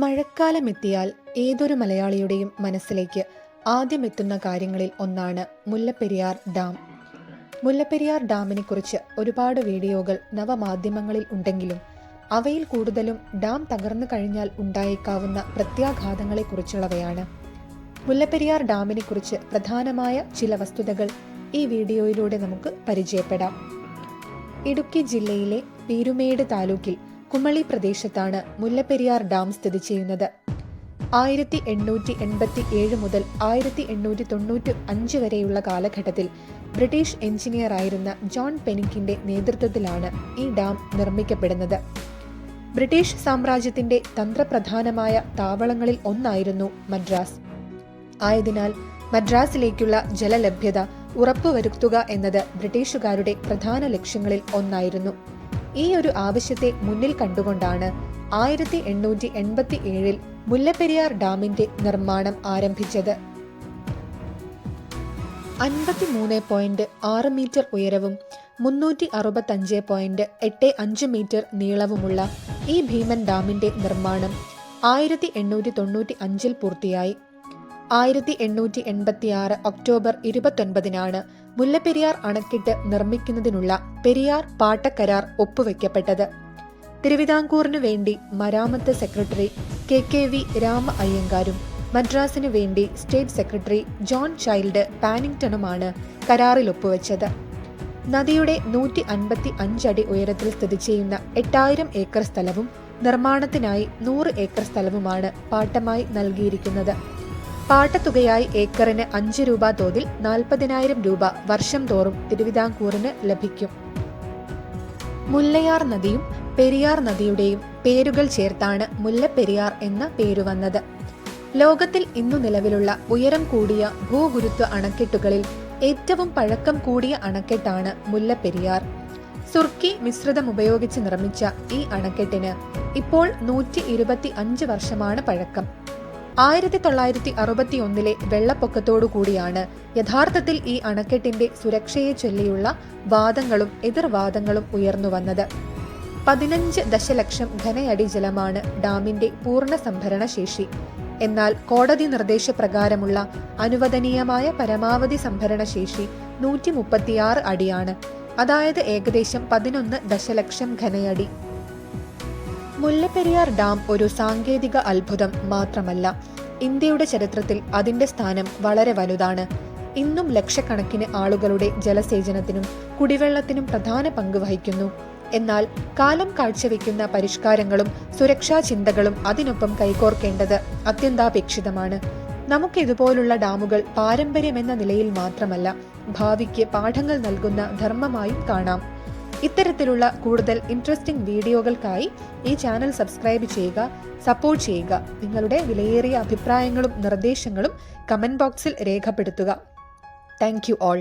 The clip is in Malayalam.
മഴക്കാലമെത്തിയാൽ ഏതൊരു മലയാളിയുടെയും മനസ്സിലേക്ക് ആദ്യം എത്തുന്ന കാര്യങ്ങളിൽ ഒന്നാണ് മുല്ലപ്പെരിയാർ ഡാം. മുല്ലപ്പെരിയാർ ഡാമിനെക്കുറിച്ച് ഒരുപാട് വീഡിയോകൾ നവമാധ്യമങ്ങളിൽ ഉണ്ടെങ്കിലും അവയിൽ കൂടുതലും ഡാം തകർന്നു കഴിഞ്ഞാൽ ഉണ്ടായേക്കാവുന്ന പ്രത്യാഘാതങ്ങളെക്കുറിച്ചുള്ളവയാണ്. മുല്ലപ്പെരിയാർ ഡാമിനെക്കുറിച്ച് പ്രധാനമായ ചില വസ്തുതകൾ ഈ വീഡിയോയിലൂടെ നമുക്ക് പരിചയപ്പെടാം. ഇടുക്കി ജില്ലയിലെ പീരുമേട് താലൂക്കിൽ കുമളി പ്രദേശത്താണ് മുല്ലപ്പെരിയാർ ഡാം സ്ഥിതി ചെയ്യുന്നത്. ആയിരത്തി എണ്ണൂറ്റി എൺപത്തി ഏഴ് മുതൽ ആയിരത്തി എണ്ണൂറ്റി തൊണ്ണൂറ്റി അഞ്ച് വരെയുള്ള കാലഘട്ടത്തിൽ ബ്രിട്ടീഷ് എഞ്ചിനീയർ ആയിരുന്ന ജോൺ പെനിക്കിന്റെ നേതൃത്വത്തിലാണ് ഈ ഡാം നിർമ്മിക്കപ്പെടുന്നത്. ബ്രിട്ടീഷ് സാമ്രാജ്യത്തിന്റെ തന്ത്രപ്രധാനമായ താവളങ്ങളിൽ ഒന്നായിരുന്നു മദ്രാസ്. ആയതിനാൽ മദ്രാസിലേക്കുള്ള ജലലഭ്യത ഉറപ്പുവരുത്തുക എന്നത് ബ്രിട്ടീഷുകാരുടെ പ്രധാന ലക്ഷ്യങ്ങളിൽ ഒന്നായിരുന്നു. ഈ ഒരു ആവശ്യത്തെ മുന്നിൽ കണ്ടുകൊണ്ടാണ് ആയിരത്തി എണ്ണൂറ്റി എൺപത്തി ഏഴിൽ മുല്ലപ്പെരിയാർ ഡാമിന്റെ നിർമ്മാണം ആരംഭിച്ചത്. അൻപത്തിമൂന്ന് പോയിന്റ് ആറ് മീറ്റർ ഉയരവും മുന്നൂറ്റി അറുപത്തഞ്ച് പോയിന്റ് എട്ട് അഞ്ച് മീറ്റർ നീളവുമുള്ള ഈ ഭീമൻ ഡാമിന്റെ നിർമ്മാണം ആയിരത്തി എണ്ണൂറ്റി തൊണ്ണൂറ്റി അഞ്ചിൽ പൂർത്തിയായി. ആയിരത്തി എണ്ണൂറ്റി എൺപത്തിയാറ് ഒക്ടോബർ ഇരുപത്തൊൻപതിനാണ് മുല്ലപ്പെരിയാർ അണക്കെട്ട് നിർമ്മിക്കുന്നതിനുള്ള പെരിയാർ പാട്ടക്കരാർ ഒപ്പുവെക്കപ്പെട്ടത്. തിരുവിതാംകൂറിനു വേണ്ടി മരാമത്ത് secretary K K V Rama അയ്യങ്കാരും മദ്രാസിനു വേണ്ടി സ്റ്റേറ്റ് സെക്രട്ടറി ജോൺ ചൈൽഡ് പാനിങ്ടണുമാണ് കരാറിൽ ഒപ്പുവെച്ചത്. നദിയുടെ നൂറ്റി അൻപത്തി അഞ്ചടി ഉയരത്തിൽ സ്ഥിതി ചെയ്യുന്ന എട്ടായിരം ഏക്കർ സ്ഥലവും നിർമ്മാണത്തിനായി നൂറ് ഏക്കർ സ്ഥലവുമാണ് പാട്ടമായി നൽകിയിരിക്കുന്നത്. പാട്ടത്തുകയായി ഏക്കറിന് അഞ്ച് രൂപ തോതിൽ നാൽപ്പതിനായിരം രൂപ വർഷം തോറും തിരുവിതാംകൂറിന് ലഭിക്കും. മുല്ലയാർ നദിയും പെരിയാർ നദിയുടെയും പേരുകൾ ചേർത്താണ് മുല്ലപ്പെരിയാർ എന്ന പേരു വന്നത്. ലോകത്തിൽ ഇന്നു നിലവിലുള്ള ഉയരം കൂടിയ ഭൂഗുരുത്വ അണക്കെട്ടുകളിൽ ഏറ്റവും പഴക്കം കൂടിയ അണക്കെട്ടാണ് മുല്ലപ്പെരിയാർ. സുർക്കി മിശ്രിതം ഉപയോഗിച്ച് നിർമ്മിച്ച ഈ അണക്കെട്ടിന് ഇപ്പോൾ നൂറ്റി ഇരുപത്തി അഞ്ച് വർഷമാണ് പഴക്കം. ആയിരത്തി തൊള്ളായിരത്തി അറുപത്തി ഒന്നിലെ വെള്ളപ്പൊക്കത്തോടു കൂടിയാണ് യഥാർത്ഥത്തിൽ ഈ അണക്കെട്ടിന്റെ സുരക്ഷയെ ചൊല്ലിയുള്ള വാദങ്ങളും എതിർവാദങ്ങളും ഉയർന്നു വന്നത്. പതിനഞ്ച് ദശലക്ഷം ഘനയടി ജലമാണ് ഡാമിന്റെ പൂർണ സംഭരണ ശേഷി എന്നാൽ കോടതി നിർദ്ദേശപ്രകാരമുള്ള അനുവദനീയമായ പരമാവധി സംഭരണ ശേഷി നൂറ്റി മുപ്പത്തിയാറ് അടിയാണ്. അതായത് ഏകദേശം പതിനൊന്ന് ദശലക്ഷം ഘനയടി. മുല്ലപ്പെരിയാർ ഡാം ഒരു സാങ്കേതിക അത്ഭുതം മാത്രമല്ല. ഇന്ത്യയുടെ ചരിത്രത്തിൽ അതിന്റെ സ്ഥാനം വളരെ വലുതാണ്. ഇന്നും ലക്ഷക്കണക്കിന് ആളുകളുടെ ജലസേചനത്തിനും കുടിവെള്ളത്തിനും പ്രധാന പങ്ക് വഹിക്കുന്നു. എന്നാൽ കാലം കാഴ്ചവെക്കുന്ന പരിഷ്കാരങ്ങളും സുരക്ഷാ ചിന്തകളും അതിനൊപ്പം കൈകോർക്കേണ്ടത് അത്യന്താപേക്ഷിതമാണ്. നമുക്ക് ഇതുപോലുള്ള ഡാമുകൾ പാരമ്പര്യമെന്ന നിലയിൽ മാത്രമല്ല ഭാവിക്ക് പാഠങ്ങൾ നൽകുന്ന ധർമ്മമായും കാണാം. ഇത്തരത്തിലുള്ള കൂടുതൽ ഇൻട്രസ്റ്റിംഗ് വീഡിയോകൾക്കായി ഈ ചാനൽ സബ്സ്ക്രൈബ് ചെയ്യുക സപ്പോർട്ട് ചെയ്യുക. നിങ്ങളുടെ വിലയേറിയ അഭിപ്രായങ്ങളും നിർദ്ദേശങ്ങളും കമന്റ് ബോക്സിൽ രേഖപ്പെടുത്തുക. Thank you all